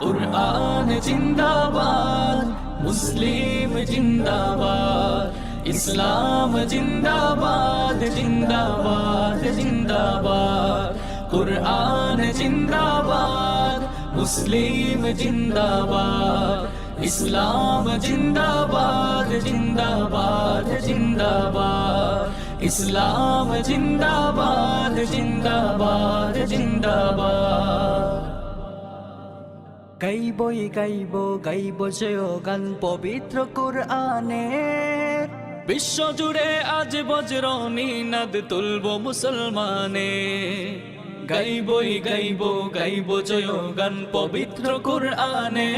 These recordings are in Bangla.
কুরআন জিন্দাবাদ মুসলিম জিন্দাবাদ ইসলাম জিন্দাবাদ জিন্দাবাদ জিন্দাবাদ কুরআন জিন্দাবাদ মুসলিম জিন্দাবাদ ইসলাম জিন্দাবাদ জিন্দাবাদ জিন্দাবাদ ইসলাম জিন্দাবাদ জিন্দাবাদ জিন্দাবাদ গাইবই গাইব গাইব জয় গান পবিত্র কোরআনে। বিশ্ব জুড়ে আজ বজ্রনী নদ তুলব মুসলমানে। গাইবই গাইব গাইব জয় গান পবিত্র কুরআনে।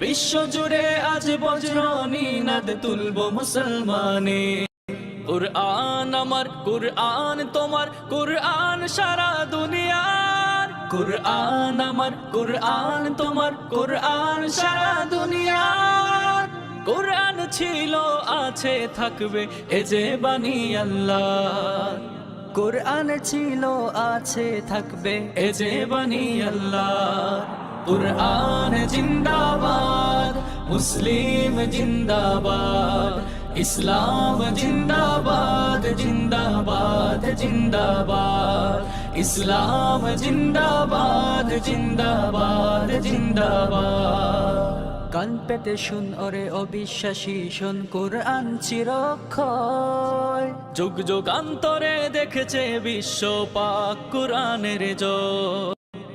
বিশ্ব জুড়ে আজ বজ্রনী নদ তুলব মুসলমানে। কুরআন আমার, কুরআন তোমার, কুরআন সারা দুনিয়ার। কুরআন আমার, কুরআন তোমার, কুরআন সারা দুনিয়ার। কোরআন ছিল, আছে, থাকবে, এ যে বাণী আল্লাহ কোরআন ছিল, আছে, থাকবে, এ যে বাণী আল্লাহ কোরআন জিন্দাবাদ, মুসলিম জিন্দাবাদ, ইসলাম জিন্দাবাদ জিন্দাবাদ জিন্দাবাদ। ইসলাম জিন্দাবাদ জিন্দাবাদ জিন্দাবাদ। কান পেতে শুন ওরে অবিশ্বাসী শুন কোরআন চিরক্ষয়। যুগ যুগান্তরে দেখেছে বিশ্ব পাক কোরআনের জয়।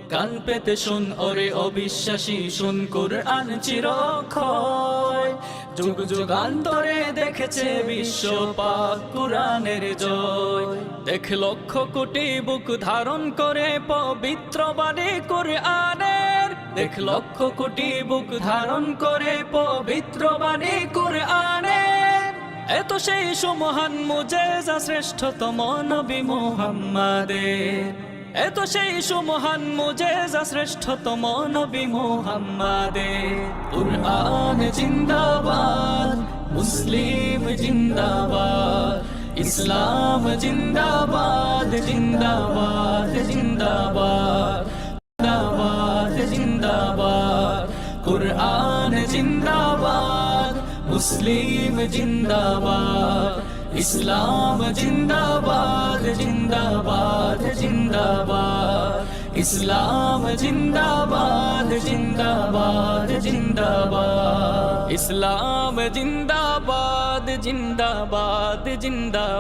কান পেতে শুন, ওরে অবিশ্বাসী, শুন, কোরআন চিরক্ষয়। যুগ যুগান্তরে দেখেছে বিশ্ব পাক কোরআনের জয়। দেখ লক্ষ কোটি বুক ধারণ করে পবিত্র বাণী কোরআনের। দেখ লক্ষ কোটি বুক ধারণ করে পবিত্র বাণী কোরআনের। এত সেই সুমহান মুজেজা শ্রেষ্ঠতম নবী মুহাম্মাদের। এত সেই সুমহান মুজেজা, শ্রেষ্ঠতম নবী মুহাম্মাদের কুরআন জিন্দাবাদ, মুসলিম জিন্দাবাদ, ইসলাম জিন্দাবাদ জিন্দাবাদ জিন্দাবাদ জিন্দাবাদ জিন্দাবাদ। কুরআন জিন্দাবাদ, মুসলিম জিন্দাবাদ। ইসলাম জিন্দাবাদ জিন্দাবাদ জিন্দাবাদ। ইসলাম জিন্দাবাদ জিন্দাবাদ জিন্দাবাদ। ইসলাম জিন্দাবাদ জিন্দাবাদ জিন্দাবাদ।